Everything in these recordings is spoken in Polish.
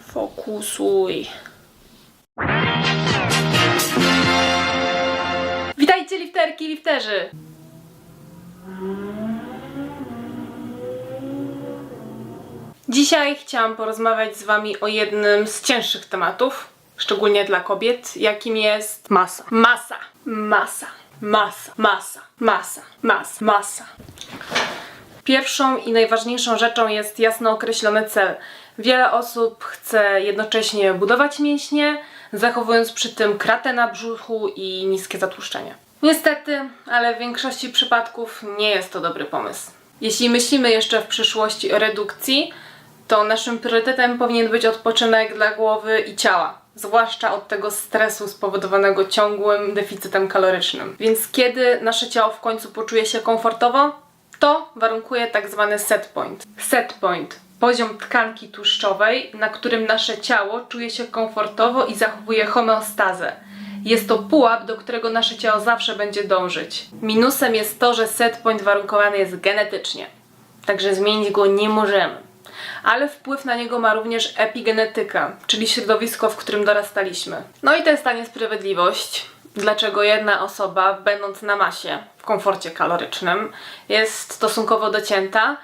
Fokusuj. Witajcie lifterki, lifterzy! Dzisiaj chciałam porozmawiać z Wami o jednym z cięższych tematów, szczególnie dla kobiet, jakim jest masa. Masa, masa, masa, masa, masa, masa, masa. Pierwszą i najważniejszą rzeczą jest jasno określony cel. Wiele osób chce jednocześnie budować mięśnie, zachowując przy tym kratę na brzuchu i niskie zatłuszczenie. Niestety, ale w większości przypadków nie jest to dobry pomysł. Jeśli myślimy jeszcze w przyszłości o redukcji, to naszym priorytetem powinien być odpoczynek dla głowy i ciała, zwłaszcza od tego stresu spowodowanego ciągłym deficytem kalorycznym. Więc kiedy nasze ciało w końcu poczuje się komfortowo, to warunkuje tak zwany set point. Set point poziom tkanki tłuszczowej, na którym nasze ciało czuje się komfortowo i zachowuje homeostazę. Jest to pułap, do którego nasze ciało zawsze będzie dążyć. Minusem jest to, że set point warunkowany jest genetycznie, także zmienić go nie możemy. Ale wpływ na niego ma również epigenetyka, czyli środowisko, w którym dorastaliśmy. No i to jest ta niesprawiedliwość, dlaczego jedna osoba, będąc na masie, w komforcie kalorycznym, jest stosunkowo docięta,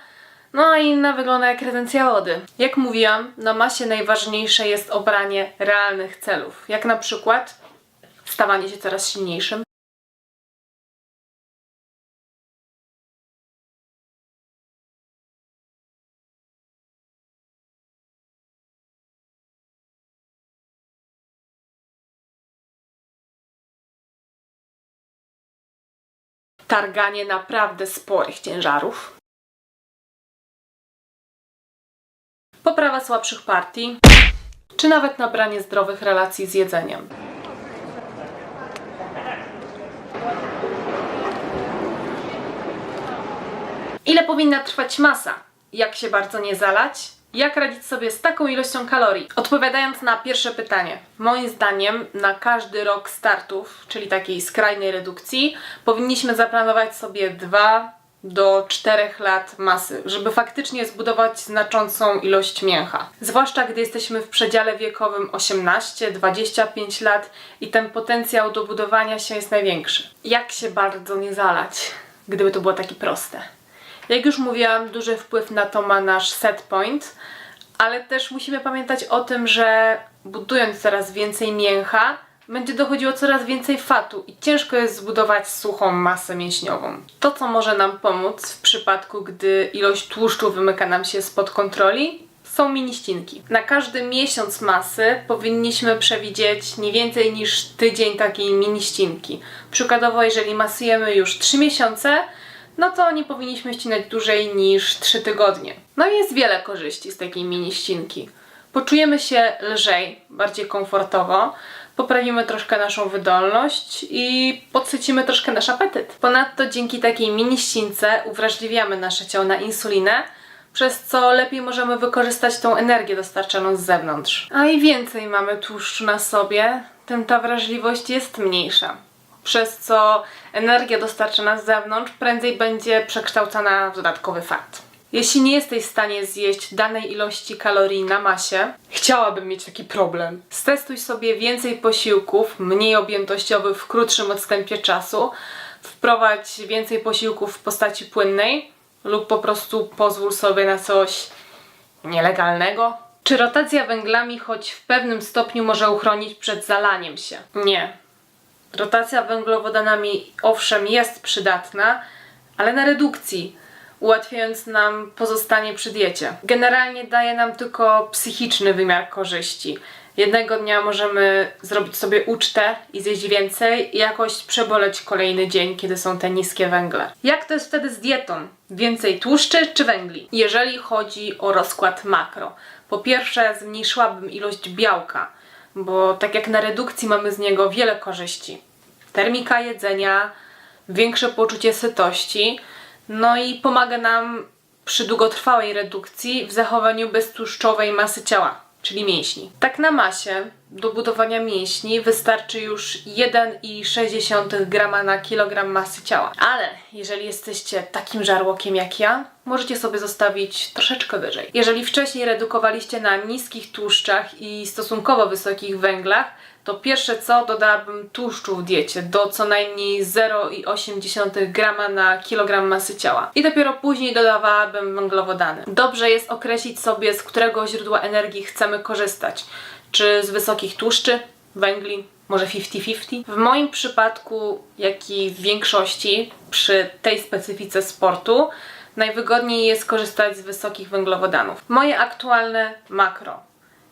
no a inna wygląda jak retencja wody. Jak mówiłam, na masie najważniejsze jest obranie realnych celów, jak na przykład stawanie się coraz silniejszym, targanie naprawdę sporych ciężarów, poprawa słabszych partii, czy nawet nabranie zdrowych relacji z jedzeniem. Ile powinna trwać masa? Jak się bardzo nie zalać? Jak radzić sobie z taką ilością kalorii? Odpowiadając na pierwsze pytanie, moim zdaniem na każdy rok startów, czyli takiej skrajnej redukcji, powinniśmy zaplanować sobie 2 do 4 lat masy, żeby faktycznie zbudować znaczącą ilość mięcha. Zwłaszcza gdy jesteśmy w przedziale wiekowym 18-25 lat i ten potencjał do budowania się jest największy. Jak się bardzo nie zalać, gdyby to było takie proste? Jak już mówiłam, duży wpływ na to ma nasz set point, ale też musimy pamiętać o tym, że budując coraz więcej mięcha, będzie dochodziło coraz więcej fatu i ciężko jest zbudować suchą masę mięśniową. To, co może nam pomóc w przypadku, gdy ilość tłuszczu wymyka nam się spod kontroli, są miniścinki. Na każdy miesiąc masy powinniśmy przewidzieć nie więcej niż tydzień takiej miniścinki. Przykładowo, jeżeli masujemy już 3 miesiące, no to nie powinniśmy ścinać dłużej niż 3 tygodnie. No i jest wiele korzyści z takiej mini ścinki. Poczujemy się lżej, bardziej komfortowo, poprawimy troszkę naszą wydolność i podsycimy troszkę nasz apetyt. Ponadto dzięki takiej mini ścince uwrażliwiamy nasze ciało na insulinę, przez co lepiej możemy wykorzystać tą energię dostarczaną z zewnątrz. A im więcej mamy tłuszczu na sobie, tym ta wrażliwość jest mniejsza przez co energia dostarczana z zewnątrz prędzej będzie przekształcana w dodatkowy fat. Jeśli nie jesteś w stanie zjeść danej ilości kalorii na masie, chciałabym mieć taki problem. Stestuj sobie więcej posiłków, mniej objętościowych w krótszym odstępie czasu, wprowadź więcej posiłków w postaci płynnej lub po prostu pozwól sobie na coś nielegalnego. Czy rotacja węglami choć w pewnym stopniu może uchronić przed zalaniem się? Nie, Rotacja węglowodanami owszem jest przydatna, ale na redukcji, ułatwiając nam pozostanie przy diecie. Generalnie daje nam tylko psychiczny wymiar korzyści. Jednego dnia możemy zrobić sobie ucztę i zjeść więcej i jakoś przeboleć kolejny dzień, kiedy są te niskie węgle. Jak to jest wtedy z dietą? Więcej tłuszczy czy węgli? Jeżeli chodzi o rozkład makro. Po pierwsze zmniejszyłabym ilość białka bo tak jak na redukcji mamy z niego wiele korzyści. Termika jedzenia, większe poczucie sytości, no i pomaga nam przy długotrwałej redukcji w zachowaniu beztłuszczowej masy ciała, czyli mięśni. Tak na masie do budowania mięśni wystarczy już 1,6 grama na kilogram masy ciała. Ale jeżeli jesteście takim żarłokiem jak ja, możecie sobie zostawić troszeczkę wyżej. Jeżeli wcześniej redukowaliście na niskich tłuszczach i stosunkowo wysokich węglach, to pierwsze co dodałabym tłuszczu w diecie do co najmniej 0,8 grama na kilogram masy ciała. I dopiero później dodawałabym węglowodany. Dobrze jest określić sobie, z którego źródła energii chcemy korzystać. Czy z wysokich tłuszczy, węgli, może 50-50. W moim przypadku, jak i w większości przy tej specyfice sportu, najwygodniej jest korzystać z wysokich węglowodanów. Moje aktualne makro.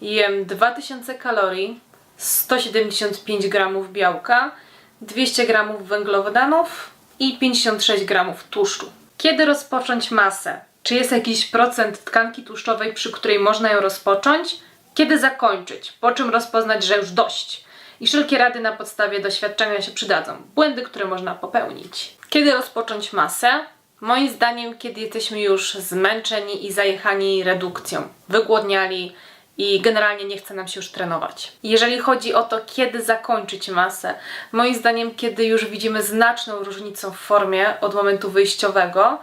Jem 2000 kalorii, 175 gramów białka, 200 gramów węglowodanów i 56 gramów tłuszczu. Kiedy rozpocząć masę? Czy jest jakiś procent tkanki tłuszczowej, przy której można ją rozpocząć? Kiedy zakończyć? Po czym rozpoznać, że już dość? I wszelkie rady na podstawie doświadczenia się przydadzą. Błędy, które można popełnić. Kiedy rozpocząć masę? Moim zdaniem, kiedy jesteśmy już zmęczeni i zajechani redukcją, wygłodniali i generalnie nie chce nam się już trenować. Jeżeli chodzi o to, kiedy zakończyć masę, moim zdaniem, kiedy już widzimy znaczną różnicę w formie od momentu wyjściowego,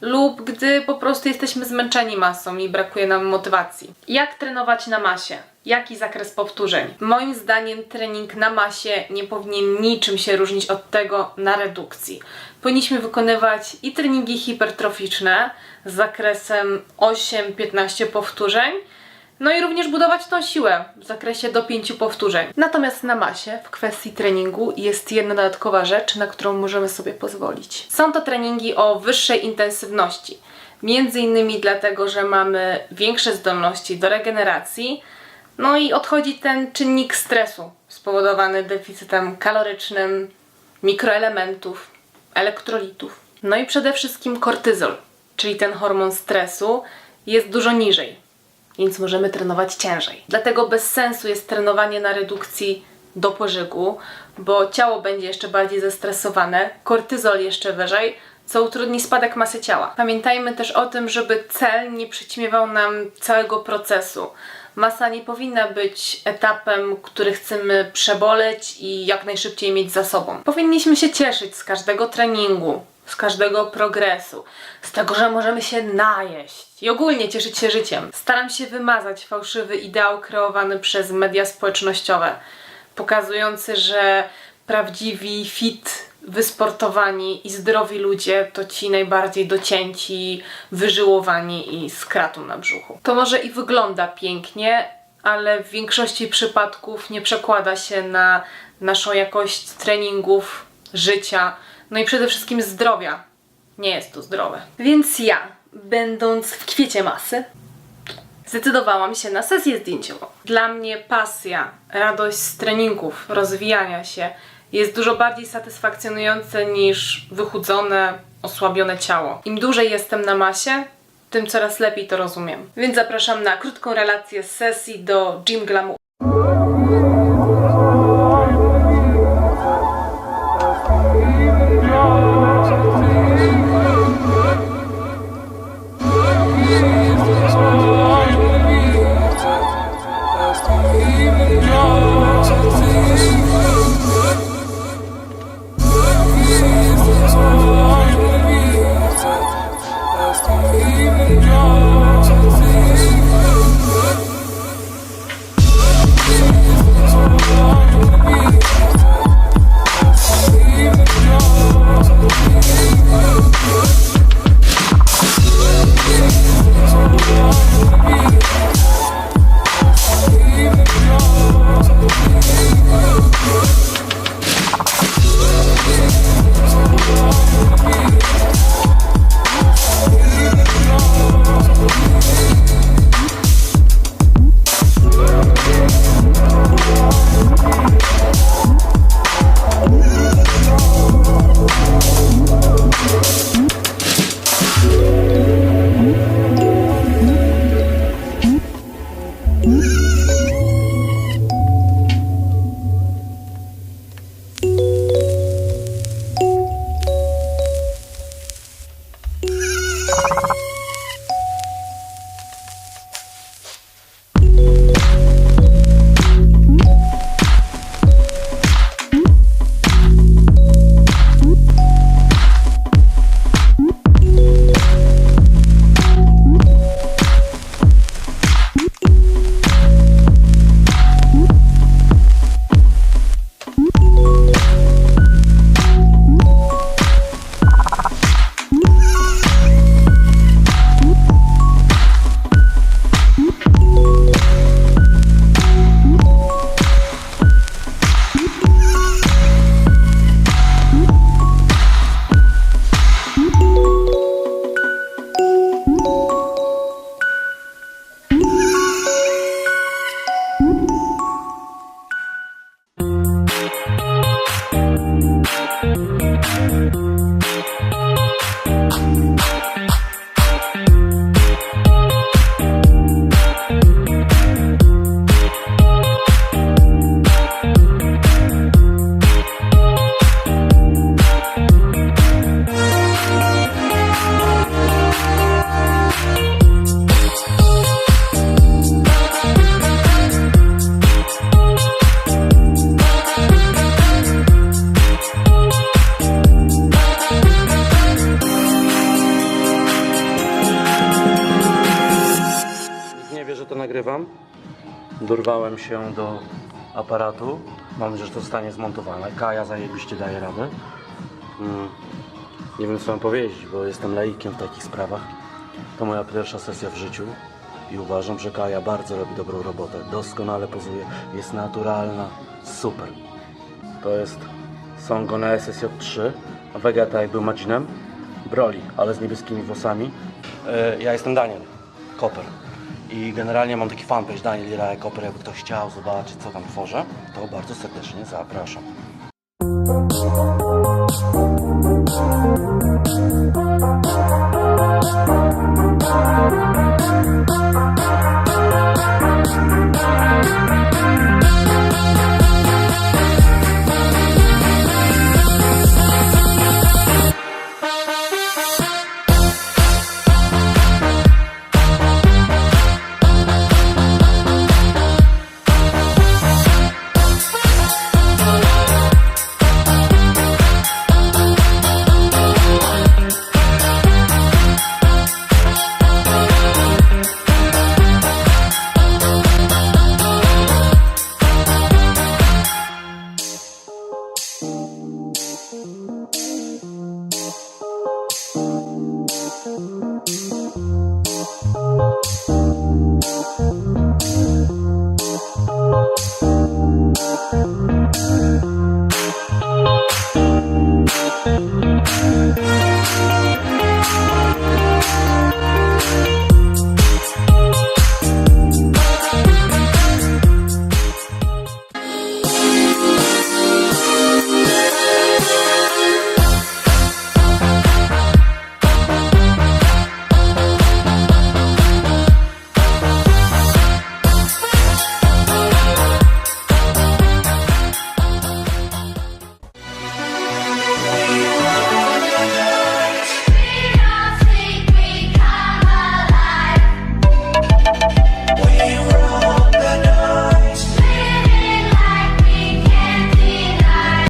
lub gdy po prostu jesteśmy zmęczeni masą i brakuje nam motywacji. Jak trenować na masie? Jaki zakres powtórzeń? Moim zdaniem trening na masie nie powinien niczym się różnić od tego na redukcji. Powinniśmy wykonywać i treningi hipertroficzne z zakresem 8-15 powtórzeń, no i również budować tą siłę w zakresie do 5 powtórzeń. Natomiast na masie, w kwestii treningu, jest jedna dodatkowa rzecz, na którą możemy sobie pozwolić. Są to treningi o wyższej intensywności. Między innymi dlatego, że mamy większe zdolności do regeneracji, no i odchodzi ten czynnik stresu spowodowany deficytem kalorycznym, mikroelementów, elektrolitów. No i przede wszystkim kortyzol, czyli ten hormon stresu, jest dużo niżej więc możemy trenować ciężej. Dlatego bez sensu jest trenowanie na redukcji do pożygu, bo ciało będzie jeszcze bardziej zestresowane, kortyzol jeszcze wyżej, co utrudni spadek masy ciała. Pamiętajmy też o tym, żeby cel nie przyćmiewał nam całego procesu. Masa nie powinna być etapem, który chcemy przeboleć i jak najszybciej mieć za sobą. Powinniśmy się cieszyć z każdego treningu, z każdego progresu, z tego, że możemy się najeść i ogólnie cieszyć się życiem. Staram się wymazać fałszywy ideał kreowany przez media społecznościowe, pokazujący, że prawdziwi, fit, wysportowani i zdrowi ludzie to ci najbardziej docięci, wyżyłowani i z kratą na brzuchu. To może i wygląda pięknie, ale w większości przypadków nie przekłada się na naszą jakość treningów, życia, no i przede wszystkim zdrowia. Nie jest to zdrowe. Więc ja, będąc w kwiecie masy, zdecydowałam się na sesję zdjęciową. Dla mnie pasja, radość z treningów, rozwijania się jest dużo bardziej satysfakcjonujące niż wychudzone, osłabione ciało. Im dłużej jestem na masie, tym coraz lepiej to rozumiem. Więc zapraszam na krótką relację z sesji do Gym Glamour. Dorwałem się do aparatu. Mam nadzieję, że to zostanie zmontowane. Kaja zajebiście daje radę. Mm. Nie wiem co mam powiedzieć, bo jestem laikiem w takich sprawach. To moja pierwsza sesja w życiu i uważam, że Kaja bardzo robi dobrą robotę. Doskonale pozuje, jest naturalna, super. To jest Songo na SSJ3, a Vegeta jak był Madzinem, Broly, ale z niebieskimi włosami. E, Ja jestem Daniel Koper i generalnie mam taki fanpage Daniel Irae Koper, jakby ktoś chciał zobaczyć co tam tworzę, to bardzo serdecznie zapraszam.